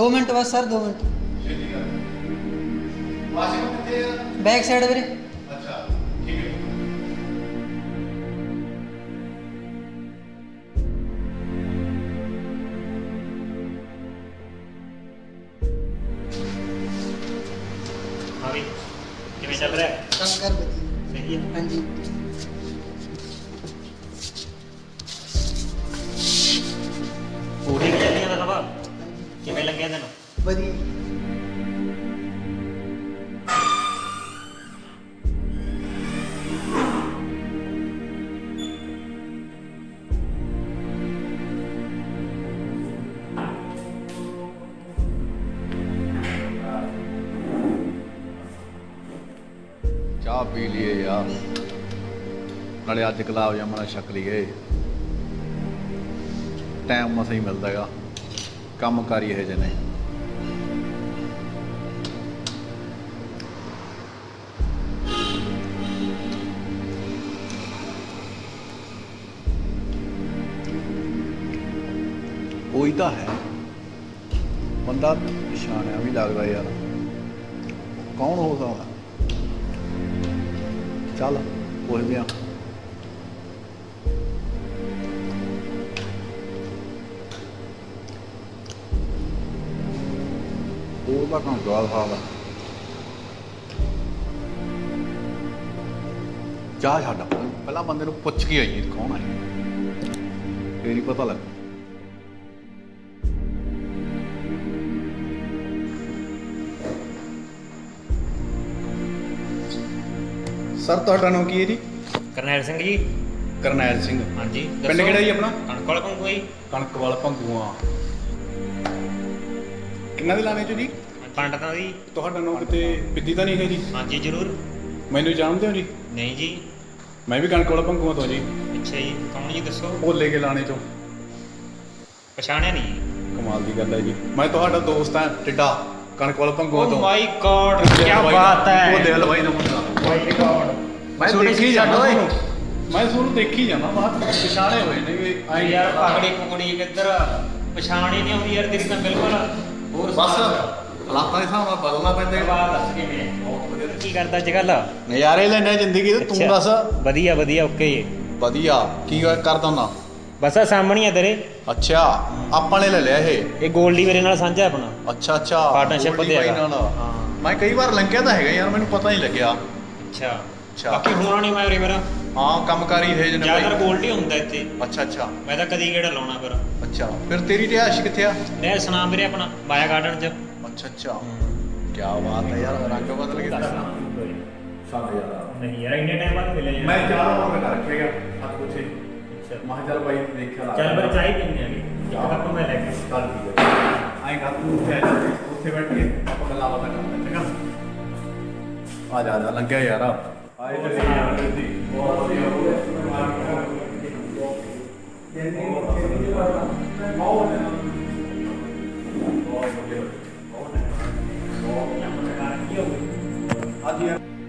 2 minute ਬਸ sir 2 minute. ਕਿੱਥੇ ਆ? ਬੈਕ ਸਾਈਡ ਵੀਰੇ। ਪੀ ਲਈਏ ਯਾਰ ਨਾਲੇ ਅੱਜ ਗੁਲਾਬ ਜਾਮਣਾ ਛਕ ਲਈਏ। ਟਾਈਮ ਮਸਾਂ ਹੀ ਮਿਲਦਾ ਹੈਗਾ। ਕੰਮ ਕਰੀ ਇਹ ਜਨੇ ਉਹੀ ਤਾਂ ਹੈ। ਬੰਦਾ ਪਛਾਣਿਆ ਵੀ ਲੱਗਦਾ ਯਾਰ। ਕੌਣ ਹੋ ਸਕਦਾ? ਚੱਲ ਪੁੱਛਦੇ ਆ। ਉਹ ਤਾਂ ਕੰਮ ਗਾਲ ਹਾਲ ਆ। ਜਾ ਛੱਡ, ਪਹਿਲਾਂ ਬੰਦੇ ਨੂੰ ਪੁੱਛ ਕੇ ਆਈਏ ਕੌਣ ਹੈ ਤੇਰੀ ਪਤਾ ਲੱਗ। ਸਰ ਤੁਹਾਡਾ ਨਾਮ ਕੀ ਹੈ ਜੀ? ਕਰਨੈਲ ਸਿੰਘ ਜੀ। ਕਰਨੈਲ ਸਿੰਘ। ਹਾਂਜੀ ਪਿੰਡ ਕਿਹੜਾ ਜੀ ਆਪਣਾ? ਕਣਕ ਵਾਲਾ ਪੰਗੂ ਜੀ। ਕਣਕ ਵਾਲਾ ਭੰਗੂਆ ਕਿੰਨਾ ਦੇ ਲਾਣੇ ਚ ਜੀ? ਪੰਡਤਾਂ ਦੀ ਤੁਹਾਡਾ ਨਾਮ ਕਿਤੇ ਬਿੱਦੀ ਤਾਂ ਨਹੀਂ ਹੈ ਜੀ? ਹਾਂਜੀ ਜ਼ਰੂਰ। ਮੈਨੂੰ ਜਾਣਦੇ ਹੋ ਜੀ? ਨਹੀਂ ਜੀ। ਮੈਂ ਵੀ ਕਣਕ ਵਾਲਾ ਭੰਗੂਆ ਤੋਂ ਜੀ। ਅੱਛਾ ਜੀ ਕੌਣ ਜੀ ਦੱਸੋ। ਭੋਲੇ ਕੇ ਲਾਣੇ ਚੋਂ। ਪਛਾਣਿਆ ਨਹੀਂ ਕਮਾਲ ਦੀ ਗੱਲ ਹੈ ਜੀ। ਮੈਂ ਤੁਹਾਡਾ ਦੋਸਤ ਹਾਂ ਟਿੱਡਾ। ਕਣਕ ਵਾਲਾ ਭੰਗੂਆ ਓ ਤੋਂ। ਮਾਈ ਗॉड ਕੀ ਬਾਤ ਦਾ- ਹੈ। ਭੋਲੇ ਹਲਵਾਈ ਦਾ ਮੁੰਡਾ। ਮੈਂ ਛੋਟੀ ਦੇਖੀ ਛੱਡ ਓਏ। ਮੈਂ ਤੁਹਾਨੂੰ ਦੇਖੀ ਜਾਂਦਾ ਬਾਤ ਪਛਾਣੇ ਹੋਏ ਨੇ ਵੀ ਆਈ ਯਾਰ ਪਗੜੀ ਪੁਗੜੀ ਕਿੱਧਰ ਪਛਾਣ ਹੀ ਨਹੀਂ ਆਉਂਦੀ ਯਾਰ ਤੇਰੀ ਤਾਂ ਬਿਲਕੁਲ। ਹੋਰ ਬਸ। ਹਾਲਾਤਾਂ ਦੇ ਹਿਸਾਬ ਨਾਲ ਬਦਲਣਾ ਪੈਂਦਾ। ਹੈ। ਬਾਤ ਦੱਸ ਕਿਵੇਂ ਕੀ ਕਰਦਾ ਅੱਜ ਕੱਲ ਨਜ਼ਾਰੇ ਲੈਣੇ ਜ਼ਿੰਦਗੀ ਦੇ ਤੂੰ ਦੱਸ। ਵਧੀਆ ਵਧੀਆ ਓਕੇ ਵਧੀਆ। ਕੀ ਕਰਦਾ ਹੁੰਦਾ? ਬਸ ਆ ਸਾਹਮਣੇ ਆ ਤੇਰੇ। ਅੱਛਾ। ਆਪਾਂ ਨੇ ਲੈ ਲਿਆ ਇਹ। ਇਹ ਗੋਲਡੀ ਮੇਰੇ ਨਾਲ ਸਾਂਝਾ ਆਪਣਾ। ਅੱਛਾ ਅੱਛਾ। ਗੋਲਡੀ ਤੇ ਬਾਈ ਹੈਗਾ। ਹਾਂ। ਮੈਂ ਕਈ ਵਾਰ ਲੰਘਿਆ ਤਾਂ ਹੈਗਾ ਯਾਰ ਮੈਨੂੰ ਪਤਾ ਨਹੀਂ ਲੱਗਿਆ। ਅੱਛਾ। ਅੱਛਾ। ਬਾਕੀ ਹੋਣਾ ਨਹੀਂ ਮੈਂ ਉਰੇ ਮੇਰਾ ਹਾਂ ਕੰਮਕਾਰੀ ਹੈ ਜਨੇ ਜ਼ਿਆਦਾਤਰ ਗੋਲਡੀ ਹੁੰਦਾ ਇੱਥੇ। ਅੱਛਾ ਅੱਛਾ। ਮੈਂ ਤਾਂ ਕਦੀ ਕਿਹੜਾ ਲਾਉਣਾ ਫਿਰ। ਅੱਛਾ ਫਿਰ ਤੇਰੀ ਰਿਹਾਇਸ਼ ਕਿੱਥੇ ਆ? ਲੈ ਸੁਣਾ ਵੀਰੇ ਆਪਣਾ ਮਾਇਆ ਗਾਰਡਨ ਚ। ਅੱਛਾ ਅੱਛਾ। ਕੀ ਬਾਤ ਹੈ ਯਾਰ ਰੰਗ ਬਦਲ ਗਿਆ। ਸਾਡੇ ਯਾਰ ਨਹੀਂ ਯਾਰ ਇੰਨੇ ਟਾਈਮ ਬਾਅਦ ਮਿਲੇ ਮੈਂ ਚਾਹ ਹੋਰ ਕਰ ਰੱਖਿਆ ਹੱਥ ਪੁੱਛੇ ਮਾਹ ਚੱਲ ਬਾਈ ਨੇ ਦੇਖਿਆ ਲਾ। ਚੱਲ ਫਿਰ ਚਾਹੀ ਪੀਂਦੇ ਆਂਗੇ। ਇੱਕ ਕੱਪ ਮੈਂ ਲੈ ਕੇ। ਚੱਲ ਠੀਕ ਹੈ। ਆਏ ਗਾ ਤੂੰ ਆ ਉੱਥੇ ਬੈਠ ਕੇ ਆ ਜਾ ਜਾ ਲੰਘਿਆ ਯਾਰ ਆਏ ਤੇ ਜੀ ਬਹੁਤ ਵਧੀਆ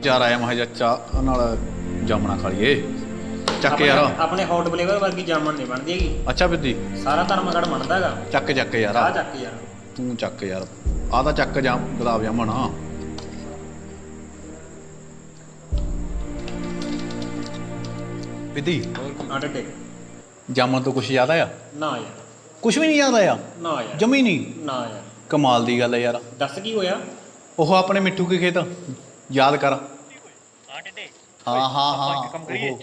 ਜਾ ਰਾਇਆ ਮਹਾਜਾ ਚਾਹ ਨਾਲ ਜਾਮਣਾ ਖਾ ਲਈਏ। ਚੱਕ ਯਾਰ। ਆਪਣੇ- ਹੌਟ ਫਲੇਵਰ ਵਰਗੀ ਜਾਮਣ ਨਹੀਂ ਬਣਦੀ ਹੈਗੀ। ਅੱਛਾ ਬਿੱਦੀ ਸਾਰਾ ਧਰਮਗੜ ਬਣਦਾ ਹੈਗਾ। ਚੱਕ ਚੱਕ ਯਾਰ। ਆ ਚੱਕ ਯਾਰ। ਤੂੰ ਚੱਕ ਯਾਰ। ਆ ਤਾਂ ਚੱਕ ਜਾ ਗੁਲਾਬ ਜਾਮਣ ਆ। ਬਿੱਦੀ ਹੋਰ ਆਟੇ ਜਾਮਣ ਤੋਂ ਕੁਛ ਯਾਦ ਆਇਆ? ਨਾ ਯਾਰ। ਕੁਛ ਵੀ ਨਹੀਂ ਯਾਦ ਆਇਆ? ਨਾ ਯਾਰ। ਜਮੀ ਨਹੀਂ? ਨਾ ਯਾਰ। ਕਮਾਲ ਦੀ ਗੱਲ ਹੈ ਯਾਰ। ਦੱਸ ਕੀ ਹੋਇਆ? ਉਹ ਆਪਣੇ ਮਿੱਠੂ ਕੇ ਖੇਤ। ਯਾਦ ਕਰ। ਹਾਂ ਹਾਂ ਹਾਂ।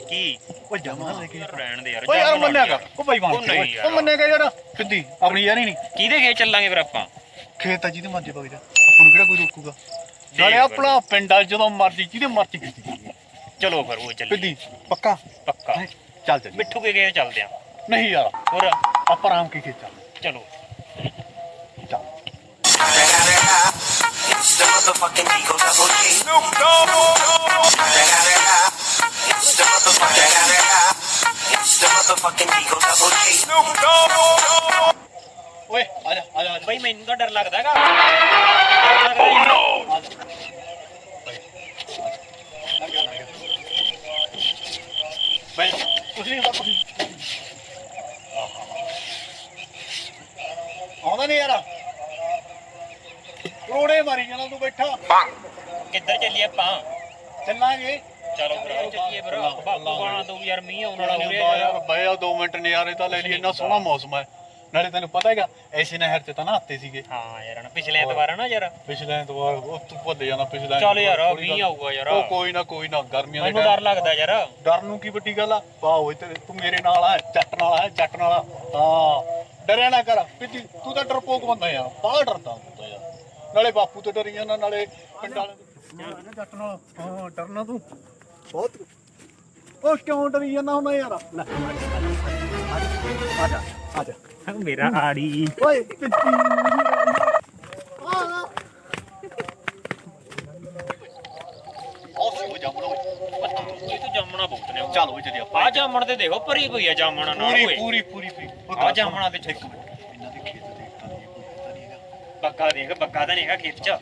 ਕੀ? ਉਹ ਜਮਾ ਰਹਿਣ ਦੇ ਯਾਰ ਓ ਯਾਰ ਮੰਨਿਆਗਾ ਉਹ ਬਾਈ ਉਹ ਨਹੀਂ ਯਾਰ। ਉਹ ਮੰਨਿਆਗਾ ਯਾਰ। ਸਿੱਧੀ ਆਪਣੀ ਯਾਰੀ ਨਹੀਂ। ਕਿਹਦੇ ਖੇਤ ਚੱਲਾਂਗੇ ਫਿਰ ਆਪਾਂ? ਖੇਤ ਆ ਜਿਹਦੇ ਮਰਜ਼ੀ ਜਾ। ਆਪਾਂ ਨੂੰ ਕਿਹੜਾ ਕੋਈ ਰੋਕੂਗਾ? ਨਾਲੇ ਫਿਰ। ਆਪਣਾ ਪਿੰਡ ਆ ਜਦੋਂ ਮਰਜ਼ੀ ਜਿਹਦੇ ਮਰਜ਼ੀ ਕੀਤੀ ਚਲੋ ਫਿਰ ਉਹ ਚੱਲੀਏ ਸਿੱਧੀ ਪੱਕਾ ਪੱਕਾ ਚੱਲ ਚੱਲ ਮਿੱਠੂ ਕੇ ਖੇਤ ਚੱਲਦੇ ਆਂ ਨਹੀਂ ਯਾਰ ਹੋਰ ਆਪਾਂ ਆਰਾਮ ਕੇ ਖੇਤ ਚੱਲ ਚਲੋ ਚੱਲ It's the motherfucking Eagle Double G. Snoop Dogg. It's the motherfucking It's the motherfucking Eagle Double G. Snoop Dogg. ਓਏ ਆ ਜਾ ਆ ਜਾ ਆ ਜਾ ਬਈ ਮੈਨੂੰ ਤਾਂ ਡਰ ਲੱਗਦਾ ਹੈਗਾ ਡਰ ਲੱਗਦਾ ਬਈ ਨਹੀਂ ਹੁੰਦਾ। ਆਉਂਦਾ ਨਹੀਂ ਯਾਰ। ਰੋੜੇ ਮਾਰੀ ਜਾਣਾ ਤੂੰ ਬੈਠਾ। ਕਿੱਧਰ ਚੱਲੀਏ ਆਪਾਂ? ਚੱਲਾਂਗੇ। ਚਲੋ ਫਿਰ ਚੱਲੀਏ ਫਿਰ ਬਾਪੂ ਗਾਣਾ ਦੋ ਯਾਰ ਮੀਂਹ ਆਉਣ ਵਾਲਾ ਹੋ ਰਿਹਾ ਯਾਰ ਯਾਰ। ਬਈ ਆ 2 ਮਿੰਟ ਨਜ਼ਾਰੇ ਤਾਂ ਲੈ ਲਈ ਇੰਨਾ ਸੋਹਣਾ ਮੌਸਮ ਹੈ। ਨਾਲੇ ਤੈਨੂੰ ਪਤਾ ਹੈਗਾ ਐਸੀ ਨਹਿਰ ਤੇ ਤਾਂ ਨਹਾਤੇ ਸੀਗੇ। ਹਾਂ ਯਾਰ ਨਾ ਪਿਛਲੇ ਐਤਵਾਰ ਆ ਨਾ ਯਾਰ। ਪਿਛਲੇ ਐਤਵਾਰ ਉਹ ਤੂੰ ਭੁੱਲ ਜਾਣਾ ਪਿਛਲੇ ਚੱਲ ਯਾਰ ਐਤਵਾਰ, ਮੀਂਹ ਆਊਗਾ ਯਾਰ। ਉਹ ਕੋਈ ਨਾ ਕੋਈ ਨਾ ਗਰਮੀਆਂ ਦੇ ਮੈਨੂੰ ਡਰ ਲੱਗਦਾ ਯਾਰ। ਡਰ ਨੂੰ ਕੀ ਵੱਡੀ ਗੱਲ ਆ? ਵਾਹ ਓਏ ਤੇ ਤੂੰ ਮੇਰੇ ਨਾਲ ਆ ਚੱਟ ਨਾਲ ਆ ਚੱਟ ਨਾਲ ਆ। ਹਾਂ ਡਰਿਆ ਨਾ ਕਰ ਪਿੱਛੇ ਤੂੰ ਤਾਂ ਡਰਪੋਕ ਬੰਦਾ ਆ ਬਾਹਰ ਡਰਦਾ ਹੁੰਦਾ ਯਾਰ। ਨਾਲੇ ਬਾਪੂ ਤੋਂ ਡਰੀ ਜਾਂਦਾ ਨਾਲੇ ਪਿੰਡਾਂ ਵਾਲੇ ਤੋਂ। ਚੱਟ ਨਾਲ ਹਾਂ ਡਰਨਾ ਤੂੰ। ਬਹੁਤ। ਉਹ ਕਿਉਂ ਡਰੀ ਜਾਂਦਾ ਹੁੰਦਾ ਯਾਰ? ਲੈ ਆ ਜਾ ਆ ਜਾ। ਮੇਰਾ ਆੜੀ। ਓਏ। ਜਾਮਣਾ ਬਹੁਤ ਨੇ ਚੱਲ ਓਏ ਚੱਲੀ ਆਪਾਂ। ਆ ਜਾਮਣ ਤੇ ਦੇਖੋ ਭਰੀ ਪਈ ਆ ਜਾਮਣਾ ਨਾਲ ਪੂਰੀ ਓਏ। ਪੂਰੀ ਪੂਰੀ ਪੂਰੀ। ਆ ਜਾਮਣਾ ਤੇ ਛੇਕ ਇਹਨਾਂ ਦੇ ਖੇਤ ਦੇ ਤਾਂ ਨਹੀਂ ਕੋਈ ਪਤਾ ਨਹੀਂ ਹੈਗਾ। ਬੱਗਾ ਦੇਖ ਬੱਗਾ ਤਾਂ ਨਹੀਂਗਾ ਖੇਤ ਚ।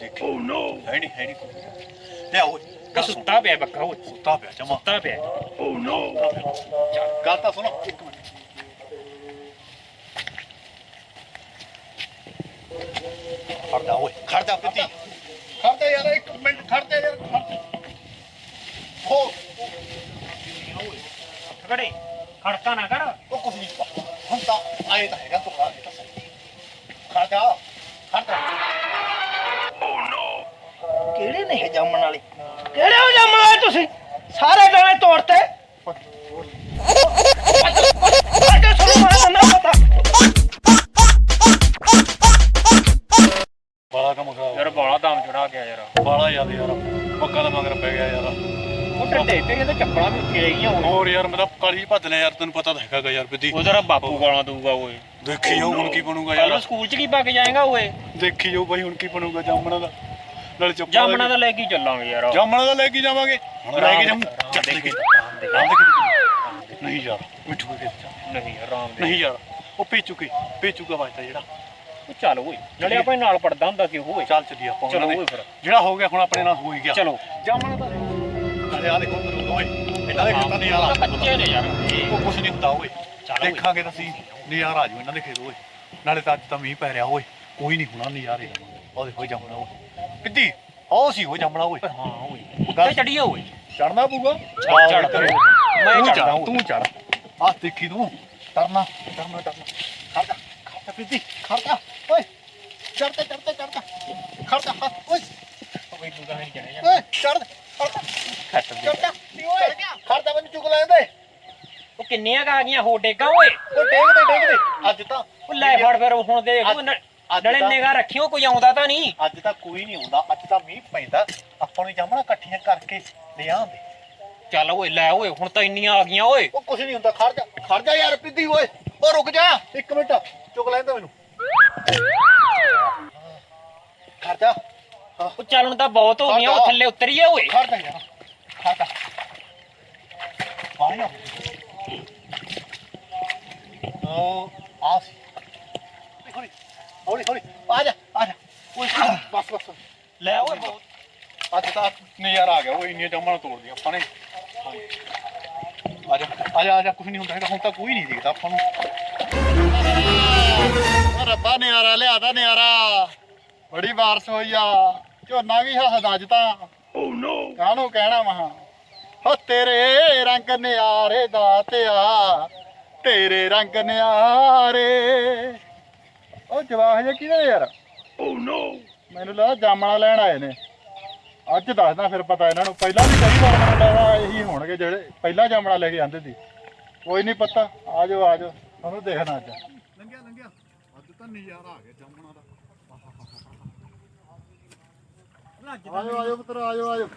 ਦੇਖ। ਓ ਨੋ। ਹੈ ਨਹੀਂ ਹੈ ਨਹੀਂ ਕੋਈ ਲੈ ਓਏ ਉਹ ਸੁੱਤਾ ਪਿਆ ਬੱਗਾ ਓਏ। ਸੁੱਤਾ ਪਿਆ ਜਮਾ। ਸੁੱਤਾ ਪਿਆ। ਓ ਨੋ ਗੱਲ ਤਾਂ ਸੁਣੋ। ਇੱਕ ਖੜਦਾ ਓਏ ਖੜਦਾ ਪਿੱਤੀ ਯਾਰ ਯਾਰ ਪੱਕਾ ਦਾ ਮਗਰ ਪੈ ਗਿਆ ਯਾਰ। ਉਹ ਟੱਡੇ ਤੇਰੀਆਂ ਤਾਂ ਚੱਪਲਾਂ ਵੀ ਉੱਥੇ ਗਈਆਂ ਹੁਣ। ਹੋਰ ਯਾਰ ਮੇਰਾ ਕਾਲੀ ਭੱਜਣਾ ਯਾਰ ਤੈਨੂੰ ਪਤਾ ਤਾਂ ਹੈਗਾ ਗਾ ਯਾਰ ਬਿੱਦੀ ਉਧਰ ਬਾਪੂ ਗਾਲਾਂ ਦਊਗਾ ਓਏ। ਦੇਖੀ ਜਾਓ ਹੁਣ ਕੀ ਬਣੂਗਾ ਕੱਲ ਯਾਰ ਸਕੂਲ ਚ ਕੀ ਪਾ ਕੇ ਜਾਏਗਾ ਓਏ? ਦੇਖੀ ਜਾਓ ਬਾਈ ਹੁਣ ਕੀ ਬਣੂਗਾ ਜਾਮਣਾ ਦਾ। ਨਾਲੇ ਚੁੱਪ ਜਾਮਣਾ ਦਾ ਲੈ ਕੇ ਹੀ ਚੱਲਾਂਗੇ ਯਾਰ। ਜਾਮਣਾ ਦਾ ਲੈ ਕੇ ਜਾਵਾਂਗੇ। ਹੁਣ ਲੈ ਕੇ ਜਾਵਾਂ ਆਰਾਮ ਚੱਲ ਦੇ ਲੈ ਕੇ ਆਰਾਮ ਦੇ। ਆਰਾਮ ਦੇ ਕੇ ਨਹੀਂ ਯਾਰ ਮਿੱਠੂ ਕੇ ਜਾ ਨਹੀਂ ਆਰਾਮ ਦੇ ਨਹੀਂ ਯਾਰ ਉਹ ਪੀਚੂ ਕੇ? ਪੀਚੂ ਦਾ ਵਾਜਦਾ ਜਿਹੜਾ। ਉਹ ਚੱਲ ਓਏ ਨਾਲੇ ਆਪਾਂ ਨਾਲ ਪੜਦਾ ਹੁੰਦਾ ਸੀ ਉਹ ਓਏ। ਚੱਲ ਚੱਲੀ ਆਪਾਂ ਚਲੋ ਓਏ ਦੇ। ਫਿਰ। ਜਿਹੜਾ ਹੋ ਗਿਆ ਹੁਣ ਆਪਣੇ ਨਾਲ ਹੋ ਹੀ ਗਿਆ। ਚਲੋ। ਜਾਮਣਾ ਦਾ। ਨਾਲੇ ਆ ਦੇਖੋ ਮਰੂਦ ਓਏ ਇਹਨਾਂ ਦੇ ਖੇਤਾਂ ਨਹੀਂ ਯਾਰ ਕੱਚੇ ਨੇ ਯਾਰ। ਉਹ ਕੁਛ ਨਹੀਂ ਹੁੰਦਾ ਓਏ। ਚੱਲ। ਦੇਖਾਂਗੇ ਤਾਂ ਅਸੀਂ ਨਜ਼ਾਰਾ ਆ ਜਾਊ ਇਹਨਾਂ ਦੇ ਖੇਤ ਓਏ। ਨਾਲੇ ਤਾਂ ਅੱਜ ਤਾਂ ਮੀਂਹ ਪੈ ਰਿਹਾ ਓਏ। ਕੋਈ ਨਹੀਂ ਹੋਣਾ ਨਜ਼ਾਰੇ। ਉਹ ਦੇਖੋ ਜੰਮਣਾ ਓਏ। ਕਿੱਦੀ ਆਹ ਸੀ ਉਹ ਜੰਮਣਾ ਓਏ। ਹਾਂ ਓਏ। ਉੱਤੇ ਚੜੀਏ ਓਏ। ਚੜਨਾ ਪਊਗਾ? ਚੜ੍ਹ ਕਰੇ। ਮੈਂ ਤੂੰ ਚੜ ਓਏ। ਤੂੰ ਚੜ ਆ ਦੇਖੀ ਤੂੰ। ਤਰਨਾ ਤਰਨਾ ਤਰਨਾ ਖੜਦਾ ਖੜਦਾ ਕਿੱਦੀ ਖੜਦਾ ਚੜਦਾ ਚੜਦਾ ਚੜਦਾ ਖੜਦਾ ਹਾਂ, ਓਏ। ਓਏ ਤੂੰ ਤਾਂ ਨਹੀਂ ਚੜਿਆ ਓਏ ਚੜ ਖੜਦਾ ਖੱਟ ਦੇ ਚੜਦਾ ਓਏ। ਖੜਦਾ ਮੈਨੂੰ ਚੁੱਕ ਲੈਂਦੇ ਉਹ ਕਿੰਨੀਆਂ ਕੁ ਆ ਗਈਆਂ ਹੋ ਡੇਗਾ ਓਏ? ਉਹ ਡੇਗ ਦੇ ਡੇਗ ਦੇ। ਅੱਜ ਤਾਂ ਉਹ ਲੈ ਫੜ ਫਿਰ ਹੁਣ ਦੇਖ ਉਹ ਨ- ਅੱਜ ਨਾਲੇ ਤਾਂ- ਨਿਗਾਹ ਰੱਖਿਓ ਕੋਈ ਆਉਂਦਾ ਤਾਂ ਨਹੀਂ। ਅੱਜ ਤਾਂ ਕੋਈ ਨਹੀਂ ਆਉਂਦਾ। ਅੱਜ ਤਾਂ ਮੀਂਹ ਪੈਂਦਾ। ਆਪਾਂ ਨੂੰ ਜਾਮਣਾ ਇਕੱਠੀਆਂ ਕਰਕੇ ਲੈ ਆਂਦੇ ਚੱਲ ਓਏ ਲੈ ਓਏ ਹੁਣ ਤਾਂ ਇੰਨੀਆਂ ਆ ਗਈਆਂ ਓਏ। ਉਹ ਕੁਝ ਨਹੀਂ ਹੁੰਦਾ ਖੜ ਜਾ। ਖੜ ਜਾ ਯਾਰ ਪਿੱਦੀ ਓਏ। ਉਹ ਰੁਕ ਜਾ। ਇੱਕ ਮਿੰਟ ਚੁੱਕ ਲੈਂਦਾ ਮੈਨੂੰ। ਖੜ ਜਾ। ਹਾਂ, ਉਹ ਚੱਲ ਹੁਣ ਤਾਂ ਬਹੁਤ ਹੋ ਗਈਆਂ ਉਹ ਥੱਲੇ ਉਤਰੀਏ ਓਏ। ਖੜ ਜਾ ਯਾਰ। ਖੜ ਜਾ। ਪਾਣੀ ਆ ਉਹ ਆ ਸੀ। ਹੌਲੀ ਹੌਲੀ। ਹੌਲੀ ਆ ਜਾ ਆ ਜਾ। ਓਏ ਬਸ ਬਸ ਲੈ ਓਏ ਬਹੁਤ। ਅੱਜ ਤਾਂ ਨਜ਼ਾਰਾ ਆ ਗਿਆ। ਉਹ ਇੰਨੀਆਂ ਜੰਮਾਂ ਤੋੜਦੀਆਂ ਆਪਾਂ ਨੇ। ਆ ਜਾ ਆ ਜਾ ਆ ਜਾ। ਕੁਝ ਨਹੀਂ ਹੁੰਦਾ ਹੈਗਾ। ਹੁਣ ਤਾਂ ਕੋਈ ਨਹੀਂ ਦਿਖਦਾ ਆਪਾਂ ਨੂੰ। ਰੱਬਾ ਨਿਆਰਾ ਲਿਆਦਾ ਨਿਆਰਾ ਬੜੀ ਬਾਰਸ ਹੋਈ ਆ। ਝੋਨਾ ਵੀ ਹੱਸਦਾ ਅੱਜ ਤਾਂ। ਓ ਨੋ ਕਾਹਨੂੰ ਕਹਿਣਾ ਮਹਾ? ਹੋ ਤੇਰੇ ਰੰਗ ਨਿਆਰੇ ਦਾਤਿਆ ਤੇਰੇ ਰੰਗ ਨਿਆਰੇ। ਉਹ ਜਵਾਹ ਜੇ ਕਿਹਦੇ ਯਾਰ? ਓ ਨੋ ਮੈਨੂੰ ਲੱਗਾ ਜਾਮਣਾ ਲੈਣ ਆਏ ਨੇ। ਅੱਜ ਦੱਸਦਾ ਫਿਰ ਪਤਾ ਇਹਨਾਂ ਨੂੰ। ਪਹਿਲਾਂ ਵੀ ਕਈ ਵਾਰ ਮੈਨੂੰ ਲੱਗਦਾ ਇਹੀ ਹੋਣਗੇ ਜਿਹੜੇ ਪਹਿਲਾਂ ਜਾਮਣਾ ਲੈ ਕੇ ਆਂਦੇ ਸੀ। ਕੋਈ ਨਹੀਂ ਪਤਾ। ਆ ਜਾਓ ਆ ਜਾਓ। ਤੁਹਾਨੂੰ ਦੇਖਣਾ ਅੱਜ। ਲੰਘਿਆ ਲੰਘਿਆ। ਅੱਜ ਤਾਂ ਨਜ਼ਾਰਾ ਆ ਗਿਆ ਜਾਮਣਾ ਦਾ ਆ ਜਾਓ ਆ ਜਾਓ ਪੁੱਤਰ ਆ ਜਾਓ ਆ ਜਾਓ ਆ ਜਾਓ ਆ ਜਾਓ ਆ ਜਾਓ ਆ ਜਾਓ ਆ ਜਾਓ ਆ ਜਾਓ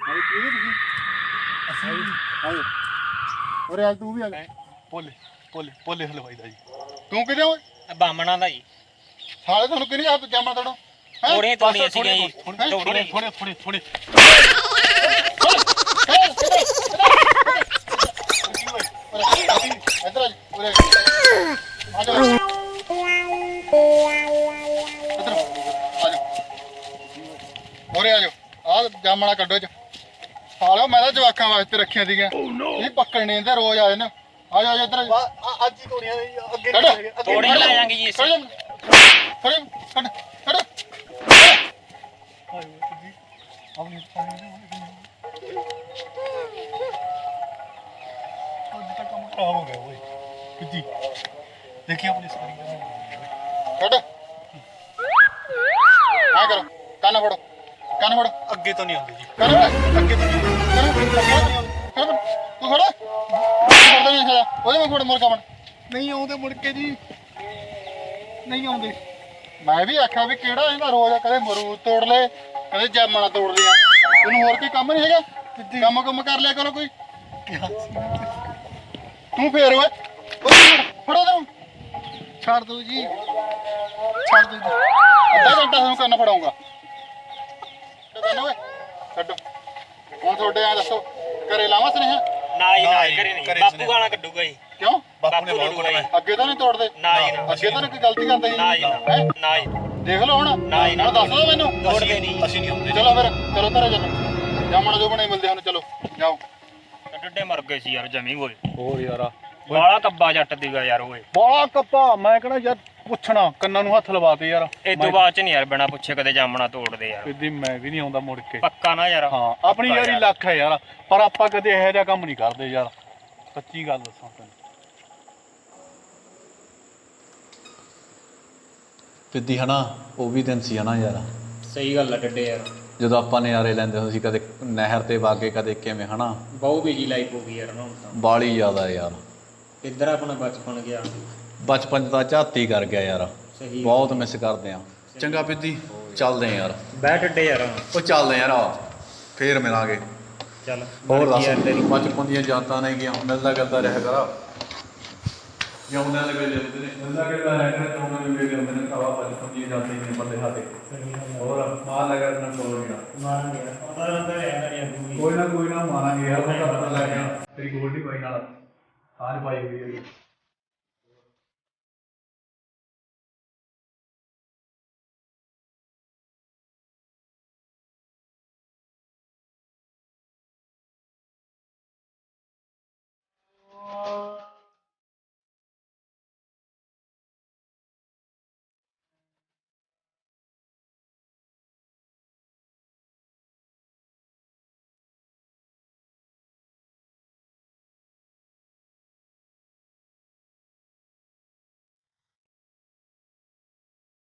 ਆਏ ਕਿਹਦੇ ਤੁਸੀਂ ਆਏ ਉਰੇ ਆ ਤੂੰ ਵੀ ਆ ਜਾ। ਪੋਲੇ ਪੋਲੇ ਪੋਲੇ ਹਲਵਾਈ ਦਾ ਜੀ। ਤੂੰ ਕਿਹਦੇ ਓਏ? ਬਾਮਣਾ ਦਾ ਜੀ। ਸਾਲੇ ਤੁਹਾਨੂੰ ਕਿਹਨੇ ਆ ਜਾਮਾ ਤੜੋ ਥੋੜ੍ਹੀਆਂ ਤੋੜੀਆਂ ਸੀਗੀਆਂ ਜੀ। ਥੋੜੇ। ਥੋੜੇ ਥੋੜੇ ਥੋੜੇ ਇੱਧਰ ਆ ਜਾ ਉਰੇ ਆ ਜਾ ਇੱਧਰ ਆ ਜਾ ਉਰੇ ਆ ਜਾ ਆ ਜਾਮਣਾ ਕੱਢੋ ਚ ਸਾਲਿਓ ਮੈਂ ਤਾਂ ਜਵਾਕਾਂ ਵਾਸਤੇ ਰੱਖਿਆ ਸੀਗਾ ਇਹ ਪੱਕਣ ਨਹੀਂ ਰੋਜ਼ ਆਏ ਨੇ ਆ ਜਾ ਆ ਜਾ ਇੱਧਰ ਆ ਜਾ। ਅੱਜ ਹੀ ਤੋੜੀਆਂ ਨੇ ਜੀ, ਅੱਗੇ ਕੱਢ। ਨਹੀਂ ਅੱਗੇ ਤੋੜੀ ਕੱਢ। ਲੈ ਜਾਾਂਗੇ ਜੀ ਕੱਢ ਇਸੇ ਕੱਢ ਖਰਾਬ ਹੋ ਗਿਆ ਓਏ ਕਿੱਦੀ ਦੇਖੀ ਆਪਣੀ ਸਾਰੀ ਗੱਲ ਕੱਢ ਆ ਕਰੋ ਕੰਨ ਫੜੋ ਕੰਨ ਫੜੋ ਅੱਗੇ ਤੋਂ ਨਹੀਂ ਆਉਂਦੀ ਜੀ ਕੰਨ ਫੜ ਅੱਗੇ ਤੋਂ ਫੜ ਕੰਨ ਫੜ ਤੂੰ ਫੜ ਫੜਦਾ ਨਹੀਂ ਖੜਾ ਉਹਦੇ ਮੈਂ ਫੜ ਮੁੜ ਕਮਣ ਨਹੀਂ ਆਉਂਦੇ ਮੁੜ ਕੇ ਜੀ ਨਹੀਂ ਆਉਂਦੇ ਮੈਂ ਵੀ ਆਖਿਆ ਵੀ ਕਿਹੜਾ ਇਹਦਾ ਰੋਜ਼ ਕਦੇ ਮਰੂਦ ਤੋੜ ਲੈ ਕਦੇ ਜਾਮਣਾ ਤੋੜ ਲਿਆ ਤੈਨੂੰ ਹੋਰ ਕੋਈ ਕੰਮ ਨਹੀਂ ਹੈਗਾ ਕੰਮ ਕੰਮ ਕਰ ਲਿਆ ਕਰੋ ਕੋਈ ਕਿਹਾ ਸੀ ਤੂੰ ਫੇਰ ਓਏ। ਓਏ ਫੜੋ ਤੈਨੂੰ ਛੱਡ ਦਿਓ ਜੀ। ਛੱਡ ਦਿਓ ਜੀ। ਅੱਧਾ ਘੰਟਾ ਤੁਹਾਨੂੰ ਕੰਨ ਫੜਾਉਂਗਾ। ਕੰਨ ਓਏ? ਕੱਢੋ ਹੁਣ ਤੁਹਾਡੇ ਆ ਦੱਸੋ ਘਰੇ ਲਾਵਾਂ ਸਨੇਹਾ? ਨਾ ਜੀ ਨਾ ਜੀ, ਕਰੇ ਨਹੀਂ ਬਾਪੂ ਸੁਣਿਆ। ਗਾਣਾ ਕੱਢੂਗਾ ਜੀ। ਕਿਉਂ? ਬਾਪੂ ਨੇ ਬਾਪੂ ਬਹੁਤ ਨੂੰ ਕੁੱਟਿਆ ਅੱਗੇ ਤਾਂ ਨਹੀਂ ਤੋੜਦੇ। ਨਾ ਜੀ ਨਾ। ਅੱਗੇ ਤਾਂ ਨਹੀਂ ਕੋਈ ਗਲਤੀ ਕਰਦੇ ਸੀ ਨਾ ਜੀ ਨਾ। ਹੈਂ? ਨਾ ਜੀ ਦੇਖ ਲਓ ਹੁਣ। ਨਾ ਜੀ, ਨਾ। ਹੁਣ ਦੱਸ ਦਿਓ ਮੈਨੂੰ। ਤੋੜਦੇ ਨਹੀਂ। ਅਸੀਂ ਨਹੀਂ ਆਉਂਦੇ ਚਲੋ ਫਿਰ ਚਲੋ ਘਰੇ ਚੱਲੋ। ਜਾਮਣਾ ਜੋ ਬਣੇ ਮਿਲਦੇ ਹਨ। ਚਲੋ ਜਾਓ। ਡੱਡੇ ਮਰ ਗਏ ਸੀ ਯਾਰ ਜਮੀ ਹੋਏ। ਹੋਰ ਯਾਰ ਬਾਲਾ ਕੱਬਾ ਜੱਟ ਦੀਗਾ ਯਾਰ ਓਏ। ਬਾਲਾ ਕੱਪਾ ਮੈਂ ਕਹਣਾ ਯਾਰ ਪੁੱਛਣਾ ਕੰਨਾਂ ਨੂੰ ਹੱਥ ਲਵਾਤੇ ਯਾਰ। ਇਹ ਤੋਂ ਬਾਅਦ ਚ ਨਹੀਂ ਯਾਰ ਬਿਨਾ ਪੁੱਛੇ ਕਦੇ ਜਾਮਣਾ ਤੋੜਦੇ ਯਾਰ। ਕਿਦੀ ਮੈਂ ਵੀ ਨਹੀਂ ਆਉਂਦਾ ਮੁੜ ਕੇ। ਪੱਕਾ ਨਾ ਯਾਰ। ਹਾਂ ਆਪਣੀ ਪੱਕਾ ਯਾਰੀ ਲੱਖ ਹੈ ਯਾਰ। ਪਰ ਆਪਾਂ ਕਦੇ ਇਹੋ ਜਿਹਾ ਕੰਮ ਨਹੀਂ ਕਰਦੇ ਯਾਰ। ਸੱਚੀ ਗੱਲ ਦੱਸਾਂ ਤੈਨੂੰ। ਸਿੱਧੀ ਹਨਾ ਉਹ ਵੀ ਦਿਨ ਸੀ ਹਨਾ ਯਾਰ। ਸਹੀ ਗੱਲ ਆ ਡੱਡੇ ਯਾਰ। ਜਦੋਂ ਆਪਾਂ ਨਜ਼ਾਰੇ ਲੈਂਦੇ ਹੁੰਦੇ ਸੀ ਕਦੇ ਨਹਿਰ ਤੇ ਵਾਗੇ ਕਦੇ ਕਿਵੇਂ ਹਨਾ? ਬਹੁਤ ਬਿਜ਼ੀ ਲਾਈਫ ਹੋ ਗਈ ਯਾਰ ਨਾ ਹੁਣ ਤਾਂ। ਬਾਲੀ ਜ਼ਿਆਦਾ ਯਾਰ। ਕਿੱਧਰ ਆਪਣਾ ਬਚਪਨ ਗਿਆ? ਬਚਪਨ ਤਾਂ ਝਾਤੀ ਕਰ ਗਿਆ ਯਾਰ। ਸਹੀ। ਬਹੁਤ ਮਿਸ ਕਰਦੇ ਆ ਚੰਗਾ ਪਿੱਦੀ ਚੱਲਦੇ ਆ ਯਾਰ। ਬੈ ਡੱਡੇ ਯਾਰ। ਉਹ ਚੱਲਦੇ ਯਾਰ ਆ। ਫੇਰ ਮਿਲਾਂਗੇ। ਚੱਲ। ਹੋਰ ਦੱਸ ਬਚਪਨ ਦੀਆਂ ਯਾਦਾਂ ਨੇ ਗਿਆ ਮਿਲਦਾ ਕਰਦਾ ਰਹਿ ਕਰ। ਜਿਉਂਦਿਆਂ ਦੇ ਵੇਲੇ ਹੁੰਦੇ ਨੇ ਰਹਿ ਕਰ ਜਿਉਂਦਿਆਂ ਦੇ ਵੇਲੇ ਹੁੰਦੇ ਨੇ ਖਾਵਾ ਬਚਪਨ ਦੀਆਂ ਯਾਦਾਂ ਨੇ ਬੰਦੇ ਹਾਤੇ ਹੋਰ ਮਾਰ ਲਗਾ ਨਾ ਕੋਲ ਕੋਈ ਨਾ ਕੋਈ ਨਾ ਮਾਰਾਂਗੇ ਯਾਰ ਉਹਦਾ ਪਤਾ ਲੱਗ ਗਿਆ। ਤੇਰੀ ਗੋਲਡੀ ਬਾਈ ਨਾਲ ਸਾਜ ਪਾਈ ਹੋਈ ਹੈ।